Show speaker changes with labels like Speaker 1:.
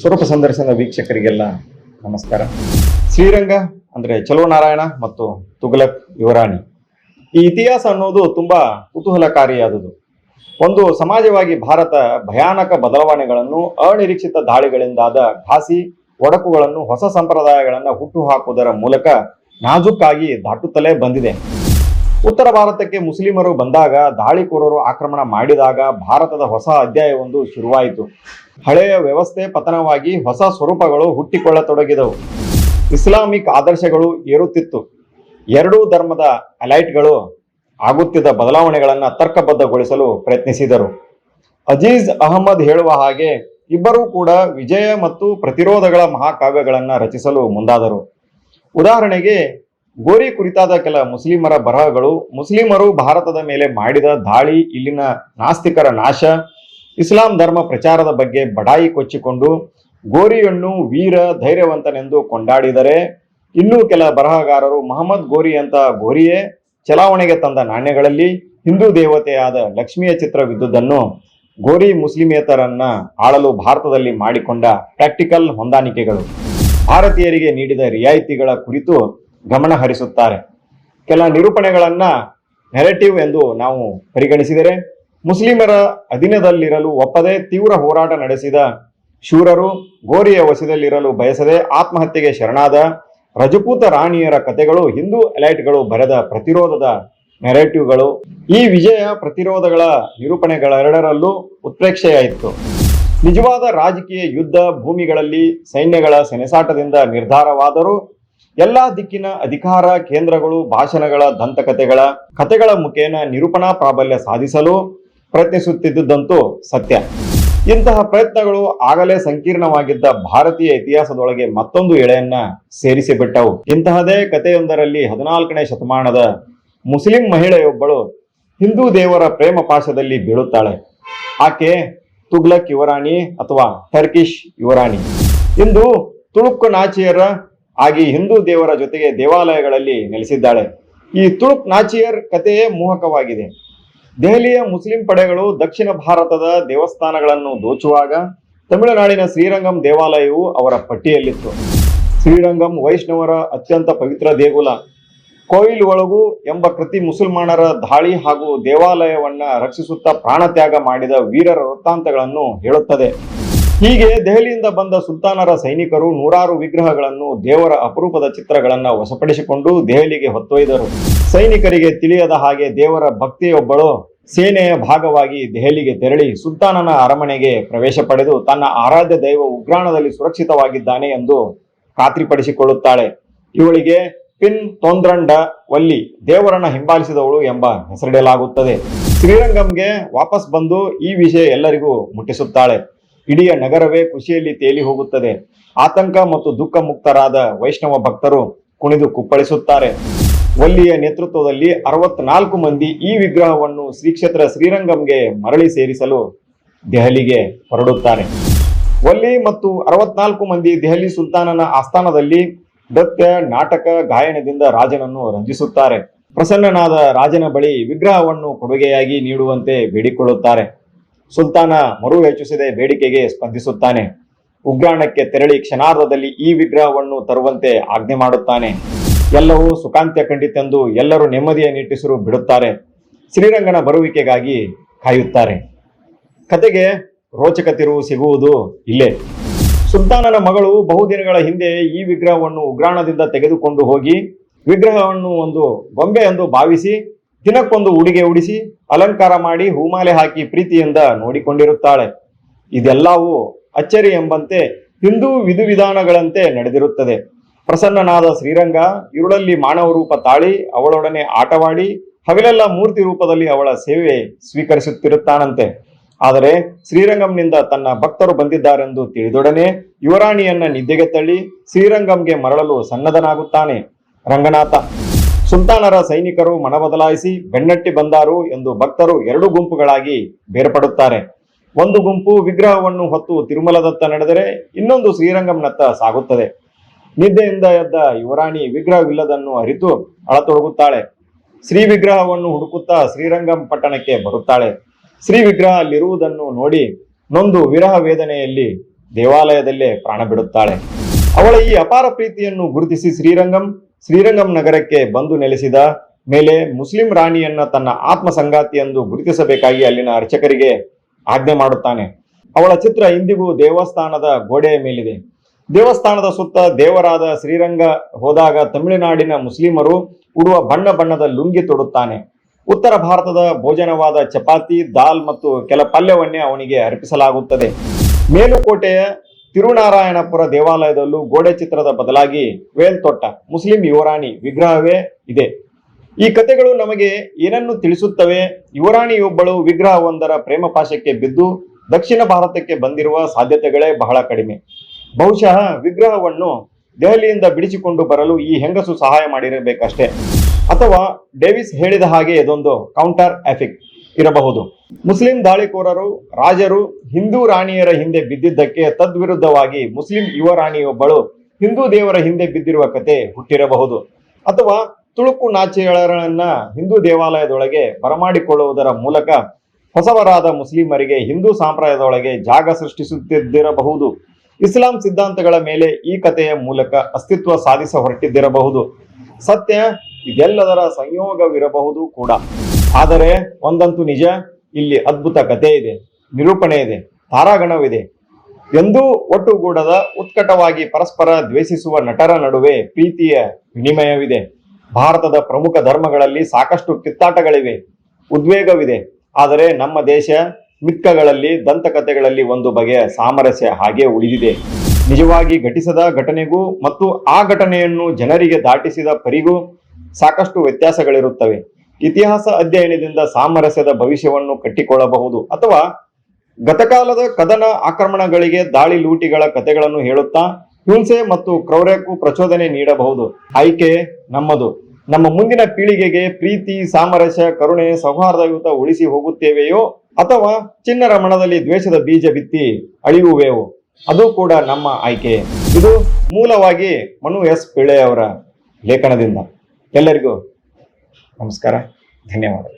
Speaker 1: ಸ್ವರೂಪ ಸಂದರ್ಶನ ವೀಕ್ಷಕರಿಗೆಲ್ಲ ನಮಸ್ಕಾರ. ಶ್ರೀರಂಗ ಅಂದ್ರೆ ಚಲೋ ನಾರಾಯಣ ಮತ್ತು ತುಘಲಕ್ ಯುವರಾಣಿ. ಈ ಇತಿಹಾಸ ಅನ್ನೋದು ತುಂಬಾ ಕುತೂಹಲಕಾರಿಯಾದುದು ಒಂದು ಸಮಾಜವಾಗಿ ಭಾರತ ಭಯಾನಕ ಬದಲಾವಣೆಗಳನ್ನು, ಅನಿರೀಕ್ಷಿತ ದಾಳಿಗಳಿಂದಾದ ಘಾಸಿ ಒಡಕುಗಳನ್ನು, ಹೊಸ ಸಂಪ್ರದಾಯಗಳನ್ನು ಹುಟ್ಟುಹಾಕುವುದರ ಮೂಲಕ ನಾಜೂಕಾಗಿ ದಾಟುತ್ತಲೇ ಬಂದಿದೆ. ಉತ್ತರ ಭಾರತಕ್ಕೆ ಮುಸ್ಲಿಮರು ಬಂದಾಗ, ದಾಳಿಕೋರರು ಆಕ್ರಮಣ ಮಾಡಿದಾಗ ಭಾರತದ ಹೊಸ ಅಧ್ಯಾಯವೊಂದು ಶುರುವಾಯಿತು. ಹಳೆಯ ವ್ಯವಸ್ಥೆ ಪತನವಾಗಿ ಹೊಸ ಸ್ವರೂಪಗಳು ಹುಟ್ಟಿಕೊಳ್ಳತೊಡಗಿದವು. ಇಸ್ಲಾಮಿಕ್ ಆದರ್ಶಗಳು ಏರುತ್ತಿತ್ತು. ಎರಡೂ ಧರ್ಮದ ಅಲೈಟ್ಗಳು ಆಗುತ್ತಿದ್ದ ಬದಲಾವಣೆಗಳನ್ನು ತರ್ಕಬದ್ಧಗೊಳಿಸಲು ಪ್ರಯತ್ನಿಸಿದರು. ಅಜೀಜ್ ಅಹಮದ್ ಹೇಳುವ ಹಾಗೆ, ಇಬ್ಬರೂ ಕೂಡ ವಿಜಯ ಮತ್ತು ಪ್ರತಿರೋಧಗಳ ಮಹಾಕಾವ್ಯಗಳನ್ನು ರಚಿಸಲು ಮುಂದಾದರು. ಉದಾಹರಣೆಗೆ ಗೋರಿ ಕುರಿತಾದ ಕೆಲ ಮುಸ್ಲಿಮರ ಬರಹಗಳು, ಮುಸ್ಲಿಮರು ಭಾರತದ ಮೇಲೆ ಮಾಡಿದ ದಾಳಿ, ಇಲ್ಲಿನ ನಾಸ್ತಿಕರ ನಾಶ, ಇಸ್ಲಾಂ ಧರ್ಮ ಪ್ರಚಾರದ ಬಗ್ಗೆ ಬಡಾಯಿ ಕೊಚ್ಚಿಕೊಂಡು, ಗೋರಿಯನ್ನು ವೀರ, ಧೈರ್ಯವಂತನೆಂದು ಕೊಂಡಾಡಿದರೆ, ಇನ್ನೂ ಕೆಲ ಬರಹಗಾರರು ಮಹಮ್ಮದ್ ಗೋರಿ ಅಂತ ಗೋರಿಯೇ ಚಲಾವಣೆಗೆ ತಂದ ನಾಣ್ಯಗಳಲ್ಲಿ ಹಿಂದೂ ದೇವತೆಯಾದ ಲಕ್ಷ್ಮಿಯ ಚಿತ್ರವಿದ್ದುದನ್ನು ಗೋರಿ ಮುಸ್ಲಿಮೇತರನ್ನ ಆಳಲು ಭಾರತದಲ್ಲಿ ಮಾಡಿಕೊಂಡ ಪ್ರಾಕ್ಟಿಕಲ್ ಹೊಂದಾಣಿಕೆಗಳು. ಭಾರತೀಯರಿಗೆ ನೀಡಿದ ರಿಯಾಯಿತಿಗಳ ಕುರಿತು ಗಮನ ಹರಿಸುತ್ತಾರೆ. ಕೆಲ ನಿರೂಪಣೆಗಳನ್ನ ನೆರೆಟಿವ್ ಎಂದು ನಾವು ಪರಿಗಣಿಸಿದರೆ, ಮುಸ್ಲಿಮರ ಅಧೀನದಲ್ಲಿರಲು ಒಪ್ಪದೆ ತೀವ್ರ ಹೋರಾಟ ನಡೆಸಿದ ಶೂರರು ಗೋರಿಯ ವಶದಲ್ಲಿರಲು ಬಯಸದೆ ಆತ್ಮಹತ್ಯೆಗೆ ಶರಣಾದ ರಜಪೂತ ರಾಣಿಯರ ಕಥೆಗಳು ಹಿಂದೂ ಎಲೈಟ್ಗಳು ಬರೆದ ಪ್ರತಿರೋಧದ ನೆರೆಟಿವ್ಗಳು ಈ ವಿಜಯ ಪ್ರತಿರೋಧಗಳ ನಿರೂಪಣೆಗಳೆರಡರಲ್ಲೂ ಉತ್ಪ್ರೇಕ್ಷೆಯಾಯಿತು. ನಿಜವಾದ ರಾಜಕೀಯ ಯುದ್ಧ ಭೂಮಿಗಳಲ್ಲಿ ಸೈನ್ಯಗಳ ಸೆನೆಸಾಟದಿಂದ ನಿರ್ಧಾರವಾದರೂ ಎಲ್ಲಾ ದಿಕ್ಕಿನ ಅಧಿಕಾರ ಕೇಂದ್ರಗಳು, ಭಾಷಣಗಳ, ದಂತಕಥೆಗಳ, ಕಥೆಗಳ ಮುಖೇನ ನಿರೂಪಣಾ ಪ್ರಾಬಲ್ಯ ಸಾಧಿಸಲು ಪ್ರಯತ್ನಿಸುತ್ತಿದ್ದುದಂತೂ ಸತ್ಯ. ಇಂತಹ ಪ್ರಯತ್ನಗಳು ಆಗಲೇ ಸಂಕೀರ್ಣವಾಗಿದ್ದ ಭಾರತೀಯ ಇತಿಹಾಸದೊಳಗೆ ಮತ್ತೊಂದು ಎಳೆಯನ್ನ ಸೇರಿಸಿಬಿಟ್ಟವು. ಇಂತಹದೇ ಕಥೆಯೊಂದರಲ್ಲಿ ಹದಿನಾಲ್ಕನೇ ಶತಮಾನದ ಮುಸ್ಲಿಂ ಮಹಿಳೆಯೊಬ್ಬಳು ಹಿಂದೂ ದೇವರ ಪ್ರೇಮ ಪಾಶದಲ್ಲಿ ಬೀಳುತ್ತಾಳೆ. ಆಕೆ ತುಗ್ಲಕ್ ಯುವರಾಣಿ ಅಥವಾ ಟರ್ಕಿಶ್ ಯುವರಾಣಿ. ಇಂದು ತುಳುಕು ನಾಚಿಯರ ಆಗಿ ಹಿಂದೂ ದೇವರ ಜೊತೆಗೆ ದೇವಾಲಯಗಳಲ್ಲಿ ನೆಲೆಸಿದ್ದಾಳೆ. ಈ ತುಳುಕ್ ನಾಚಿಯರ್ ಕಥೆಯೇ ಮೋಹಕವಾಗಿದೆ. ದೆಹಲಿಯ ಮುಸ್ಲಿಂ ಪಡೆಗಳು ದಕ್ಷಿಣ ಭಾರತದ ದೇವಸ್ಥಾನಗಳನ್ನು ದೋಚುವಾಗ ತಮಿಳುನಾಡಿನ ಶ್ರೀರಂಗಂ ದೇವಾಲಯವು ಅವರ ಪಟ್ಟಿಯಲ್ಲಿತ್ತು. ಶ್ರೀರಂಗಂ ವೈಷ್ಣವರ ಅತ್ಯಂತ ಪವಿತ್ರ ದೇಗುಲ. ಕೋಯಿಲ್ ಒಳಗು ಎಂಬ ಕೃತಿ ಮುಸಲ್ಮಾನರ ದಾಳಿ ಹಾಗೂ ದೇವಾಲಯವನ್ನ ರಕ್ಷಿಸುತ್ತಾ ಪ್ರಾಣತ್ಯಾಗ ಮಾಡಿದ ವೀರರ ವೃತ್ತಾಂತಗಳನ್ನು ಹೇಳುತ್ತದೆ. ಹೀಗೆ ದೆಹಲಿಯಿಂದ ಬಂದ ಸುಲ್ತಾನರ ಸೈನಿಕರು ನೂರಾರು ವಿಗ್ರಹಗಳನ್ನು ದೇವರ ಅಪರೂಪದ ಚಿತ್ರಗಳನ್ನು ವಶಪಡಿಸಿಕೊಂಡು ದೆಹಲಿಗೆ ಹೊತ್ತೊಯ್ದರು. ಸೈನಿಕರಿಗೆ ತಿಳಿಯದ ಹಾಗೆ ದೇವರ ಭಕ್ತಿಯೊಬ್ಬಳು ಸೇನೆಯ ಭಾಗವಾಗಿ ದೆಹಲಿಗೆ ತೆರಳಿ ಸುಲ್ತಾನನ ಅರಮನೆಗೆ ಪ್ರವೇಶ ಪಡೆದು ತನ್ನ ಆರಾಧ್ಯ ದೈವ ಉಗ್ರಾಣದಲ್ಲಿ ಸುರಕ್ಷಿತವಾಗಿದ್ದಾನೆ ಎಂದು ಖಾತ್ರಿಪಡಿಸಿಕೊಳ್ಳುತ್ತಾಳೆ. ಇವಳಿಗೆ ಪಿನ್ ತೊಂದ್ರಂಡ ವಲ್ಲಿ ದೇವರನ್ನ ಹಿಂಬಾಲಿಸಿದವಳು ಎಂಬ ಹೆಸರಿಡಲಾಗುತ್ತದೆ. ಶ್ರೀರಂಗಂಗೆ ವಾಪಸ್ ಬಂದು ಈ ವಿಷಯ ಎಲ್ಲರಿಗೂ ಮುಟ್ಟಿಸುತ್ತಾಳೆ. ಇಡೀ ನಗರವೇ ಖುಷಿಯಲ್ಲಿ ತೇಲಿ ಹೋಗುತ್ತದೆ. ಆತಂಕ ಮತ್ತು ದುಃಖ ಮುಕ್ತರಾದ ವೈಷ್ಣವ ಭಕ್ತರು ಕುಣಿದು ಕುಪ್ಪಳಿಸುತ್ತಾರೆ. ಒಲ್ಲಿಯ ನೇತೃತ್ವದಲ್ಲಿ ಅರವತ್ನಾಲ್ಕು ಮಂದಿ ಈ ವಿಗ್ರಹವನ್ನು ಶ್ರೀ ಕ್ಷೇತ್ರ ಶ್ರೀರಂಗಂಗೆ ಮರಳಿ ಸೇರಿಸಲು ದೆಹಲಿಗೆ ಹೊರಡುತ್ತಾರೆ. ಒಲ್ಲಿ ಮತ್ತು ಅರವತ್ನಾಲ್ಕು ಮಂದಿ ದೆಹಲಿ ಸುಲ್ತಾನನ ಆಸ್ಥಾನದಲ್ಲಿ ನೃತ್ಯ, ನಾಟಕ, ಗಾಯನದಿಂದ ರಾಜನನ್ನು ರಂಜಿಸುತ್ತಾರೆ. ಪ್ರಸನ್ನನಾದ ರಾಜನ ಬಳಿ ವಿಗ್ರಹವನ್ನು ಕೊಡುಗೆಯಾಗಿ ನೀಡುವಂತೆ ಬೇಡಿಕೊಳ್ಳುತ್ತಾರೆ. ಸುಲ್ತಾನ ಮರು ಹೆಚ್ಚಿಸಿದೆ ಬೇಡಿಕೆಗೆ ಸ್ಪಂದಿಸುತ್ತಾನೆ. ಉಗ್ರಾಣಕ್ಕೆ ತೆರಳಿ ಕ್ಷಣಾರ್ಧದಲ್ಲಿ ಈ ವಿಗ್ರಹವನ್ನು ತರುವಂತೆ ಆಜ್ಞೆ ಮಾಡುತ್ತಾನೆ. ಎಲ್ಲವೂ ಸುಖಾಂತ್ಯ ಕಂಡಿತೆಂದು ಎಲ್ಲರೂ ನೆಮ್ಮದಿಯ ನಿಟ್ಟಿಸಿರು ಬಿಡುತ್ತಾರೆ. ಶ್ರೀರಂಗನ ಬರುವಿಕೆಗಾಗಿ ಕಾಯುತ್ತಾರೆ. ಕತೆಗೆ ರೋಚಕ ತಿರುವು ಸಿಗುವುದು ಇಲ್ಲೇ. ಸುಲ್ತಾನನ ಮಗಳು ಬಹುದಿನಗಳ ಹಿಂದೆ ಈ ವಿಗ್ರಹವನ್ನು ಉಗ್ರಾಣದಿಂದ ತೆಗೆದುಕೊಂಡು ಹೋಗಿ, ವಿಗ್ರಹವನ್ನು ಒಂದು ಗೊಂಬೆ ಎಂದು ಭಾವಿಸಿ, ದಿನಕ್ಕೊಂದು ಉಡುಗೆ ಉಡಿಸಿ ಅಲಂಕಾರ ಮಾಡಿ ಹೂಮಾಲೆ ಹಾಕಿ ಪ್ರೀತಿಯಿಂದ ನೋಡಿಕೊಂಡಿರುತ್ತಾಳೆ. ಇದೆಲ್ಲವೂ ಅಚ್ಚರಿ ಎಂಬಂತೆ ಹಿಂದೂ ವಿಧಿವಿಧಾನಗಳಂತೆ ನಡೆದಿರುತ್ತದೆ. ಪ್ರಸನ್ನನಾದ ಶ್ರೀರಂಗ, ಇರುಳಲ್ಲಿ ಮಾನವ ರೂಪ ತಾಳಿ, ಅವಳೊಡನೆ ಆಟವಾಡಿ, ಹಗಲೆಲ್ಲ ಮೂರ್ತಿ ರೂಪದಲ್ಲಿ ಅವಳ ಸೇವೆ ಸ್ವೀಕರಿಸುತ್ತಿರುತ್ತಾನಂತೆ. ಆದರೆ ಶ್ರೀರಂಗಂನಿಂದ ತನ್ನ ಭಕ್ತರು ಬಂದಿದ್ದಾರೆಂದು ತಿಳಿದೊಡನೆ ಯುವರಾಣಿಯನ್ನ ನಿದ್ದೆಗೆ ತಳ್ಳಿ ಶ್ರೀರಂಗಂಗೆ ಮರಳಲು ಸನ್ನದ್ಧನಾಗುತ್ತಾನೆ. ರಂಗನಾಥ ಸುಲ್ತಾನರ ಸೈನಿಕರು ಮನ ಬದಲಾಯಿಸಿ ಬೆನ್ನಟ್ಟಿ ಬಂದಾರು ಎಂದು ಭಕ್ತರು ಎರಡು ಗುಂಪುಗಳಾಗಿ ಬೇರ್ಪಡುತ್ತಾರೆ. ಒಂದು ಗುಂಪು ವಿಗ್ರಹವನ್ನು ಹೊತ್ತು ತಿರುಮಲದತ್ತ ನಡೆದರೆ ಇನ್ನೊಂದು ಶ್ರೀರಂಗಂನತ್ತ ಸಾಗುತ್ತದೆ. ನಿದ್ದೆಯಿಂದ ಎದ್ದ ಯುವರಾಣಿ ವಿಗ್ರಹವಿಲ್ಲದನ್ನು ಅರಿತು ಅಳತೊಡಗುತ್ತಾಳೆ. ಶ್ರೀ ವಿಗ್ರಹವನ್ನು ಹುಡುಕುತ್ತಾ ಶ್ರೀರಂಗಂ ಪಟ್ಟಣಕ್ಕೆ ಬರುತ್ತಾಳೆ. ಶ್ರೀ ವಿಗ್ರಹ ಅಲ್ಲಿರುವುದನ್ನು ನೋಡಿ ನೊಂದು ವಿರಹ ವೇದನೆಯಲ್ಲಿ ದೇವಾಲಯದಲ್ಲೇ ಪ್ರಾಣ ಬಿಡುತ್ತಾಳೆ ಅವಳ ಈ ಅಪಾರ ಪ್ರೀತಿಯನ್ನು ಗುರುತಿಸಿ ಶ್ರೀರಂಗಂ ಶ್ರೀರಂಗಂ ನಗರಕ್ಕೆ ಬಂದು ನೆಲೆಸಿದ ಮೇಲೆ ಮುಸ್ಲಿಂ ರಾಣಿಯನ್ನ ತನ್ನ ಆತ್ಮ ಸಂಗಾತಿ ಎಂದು ಗುರುತಿಸಬೇಕಾಗಿ ಅಲ್ಲಿನ ಅರ್ಚಕರಿಗೆ ಆಜ್ಞೆ ಮಾಡುತ್ತಾನೆ. ಅವಳ ಚಿತ್ರ ಇಂದಿಗೂ ದೇವಸ್ಥಾನದ ಗೋಡೆಯ ಮೇಲಿದೆ. ದೇವಸ್ಥಾನದ ಸುತ್ತ ದೇವರಾದ ಶ್ರೀರಂಗ ಹೋದಾಗ ತಮಿಳುನಾಡಿನ ಮುಸ್ಲಿಮರು ಉಡುವ ಬಣ್ಣ ಬಣ್ಣದ ಲುಂಗಿ ತೊಡುತ್ತಾನೆ. ಉತ್ತರ ಭಾರತದ ಭೋಜನವಾದ ಚಪಾತಿ, ದಾಲ್ ಮತ್ತು ಕೆಲ ಪಲ್ಯವನ್ನೇ ಅವನಿಗೆ ಅರ್ಪಿಸಲಾಗುತ್ತದೆ. ಮೇಲುಕೋಟೆಯ ತಿರುನಾರಾಯಣಪುರ ದೇವಾಲಯದಲ್ಲೂ ಗೋಡೆ ಚಿತ್ರದ ಬದಲಾಗಿ ವೇಲ್ತೊಟ್ಟ, ಮುಸ್ಲಿಂ ಯುವರಾಣಿ ವಿಗ್ರಹವೇ ಇದೆ. ಈ ಕಥೆಗಳು ನಮಗೆ ಏನನ್ನು ತಿಳಿಸುತ್ತವೆ? ಯುವರಾಣಿಯೊಬ್ಬಳು ವಿಗ್ರಹವೊಂದರ ಪ್ರೇಮ ಪಾಶಕ್ಕೆ ಬಿದ್ದು ದಕ್ಷಿಣ ಭಾರತಕ್ಕೆ ಬಂದಿರುವ ಸಾಧ್ಯತೆಗಳೇ ಬಹಳ ಕಡಿಮೆ. ಬಹುಶಃ ವಿಗ್ರಹವನ್ನು ದೆಹಲಿಯಿಂದ ಬಿಡಿಸಿಕೊಂಡು ಬರಲು ಈ ಹೆಂಗಸು ಸಹಾಯ ಮಾಡಿರಬೇಕಷ್ಟೇ. ಅಥವಾ ಡೇವಿಸ್ ಹೇಳಿದ ಹಾಗೆ ಇದೊಂದು ಕೌಂಟರ್ ಎಫೆಕ್ಟ್ ಇರಬಹುದು. ಮುಸ್ಲಿಂ ದಾಳಿಕೋರರು, ರಾಜರು, ಹಿಂದೂ ರಾಣಿಯರ ಹಿಂದೆ ಬಿದ್ದಿದ್ದಕ್ಕೆ ತದ್ವಿರುದ್ಧವಾಗಿ ಮುಸ್ಲಿಂ ಯುವ ರಾಣಿಯೊಬ್ಬಳು ಹಿಂದೂ ದೇವರ ಹಿಂದೆ ಬಿದ್ದಿರುವ ಕತೆ ಹುಟ್ಟಿರಬಹುದು. ಅಥವಾ ತುಳುಕು ನಾಚಿಗಳನ್ನ ಹಿಂದೂ ದೇವಾಲಯದೊಳಗೆ ಬರಮಾಡಿಕೊಳ್ಳುವುದರ ಮೂಲಕ ಹೊಸವರಾದ ಮುಸ್ಲಿಮರಿಗೆ ಹಿಂದೂ ಸಾಂಪ್ರದಾಯದೊಳಗೆ ಜಾಗ ಸೃಷ್ಟಿಸುತ್ತಿದ್ದಿರಬಹುದು. ಇಸ್ಲಾಂ ಸಿದ್ಧಾಂತಗಳ ಮೇಲೆ ಈ ಕಥೆಯ ಮೂಲಕ ಅಸ್ತಿತ್ವ ಸಾಧಿಸ ಹೊರಟಿದ್ದಿರಬಹುದು ಸತ್ಯ ಇದೆಲ್ಲದರ ಸಂಯೋಗವಿರಬಹುದು ಕೂಡ. ಆದರೆ ಒಂದಂತೂ ನಿಜ, ಇಲ್ಲಿ ಅದ್ಭುತ ಕಥೆ ಇದೆ, ನಿರೂಪಣೆ ಇದೆ, ತಾರಾಗಣವಿದೆ. ಎಂದೂ ಒಟ್ಟುಗೂಡದ ಉತ್ಕಟವಾಗಿ ಪರಸ್ಪರ ದ್ವೇಷಿಸುವ ನಟರ ನಡುವೆ ಪ್ರೀತಿಯ ವಿನಿಮಯವಿದೆ. ಭಾರತದ ಪ್ರಮುಖ ಧರ್ಮಗಳಲ್ಲಿ ಸಾಕಷ್ಟು ಕಿತ್ತಾಟಗಳಿವೆ, ಉದ್ವೇಗವಿದೆ. ಆದರೆ ನಮ್ಮ ದೇಶ ಮಿಕ್ಕಗಳಲ್ಲಿ ದಂತಕಥೆಗಳಲ್ಲಿ ಒಂದು ಬಗೆಯ ಸಾಮರಸ್ಯ ಹಾಗೆ ಉಳಿದಿದೆ. ನಿಜವಾಗಿ ಘಟಿಸದ ಘಟನೆಗೂ ಮತ್ತು ಆ ಘಟನೆಯನ್ನು ಜನರಿಗೆ ದಾಟಿಸಿದ ಪರಿಗೂ ಸಾಕಷ್ಟು ವ್ಯತ್ಯಾಸಗಳಿರುತ್ತವೆ. ಇತಿಹಾಸ ಅಧ್ಯಯನದಿಂದ ಸಾಮರಸ್ಯದ ಭವಿಷ್ಯವನ್ನು ಕಟ್ಟಿಕೊಳ್ಳಬಹುದು ಅಥವಾ ಗತಕಾಲದ ಕದನ ಆಕ್ರಮಣಗಳಿಗೆ ದಾಳಿ ಲೂಟಿಗಳ ಕಥೆಗಳನ್ನು ಹೇಳುತ್ತಾ ಹಿಂಸೆ ಮತ್ತು ಕ್ರೌರ್ಯಕ್ಕೂ ಪ್ರಚೋದನೆ ನೀಡಬಹುದು. ಆಯ್ಕೆ ನಮ್ಮದು. ನಮ್ಮ ಮುಂದಿನ ಪೀಳಿಗೆಗೆ ಪ್ರೀತಿ, ಸಾಮರಸ್ಯ, ಕರುಣೆ, ಸೌಹಾರ್ದಯುತ ಉಳಿಸಿ ಹೋಗುತ್ತೇವೆಯೋ ಅಥವಾ ಚಿನ್ನರ ಮಣದಲ್ಲಿ ದ್ವೇಷದ ಬೀಜ ಬಿತ್ತಿ ಅಳಿಯುವೆವು? ಅದು ಕೂಡ ನಮ್ಮ ಆಯ್ಕೆ. ಇದು ಮೂಲವಾಗಿ ಮನು ಎಸ್ ಅವರ ಲೇಖನದಿಂದ. ಎಲ್ಲರಿಗೂ ನಮಸ್ಕಾರ. ಧನ್ಯವಾದ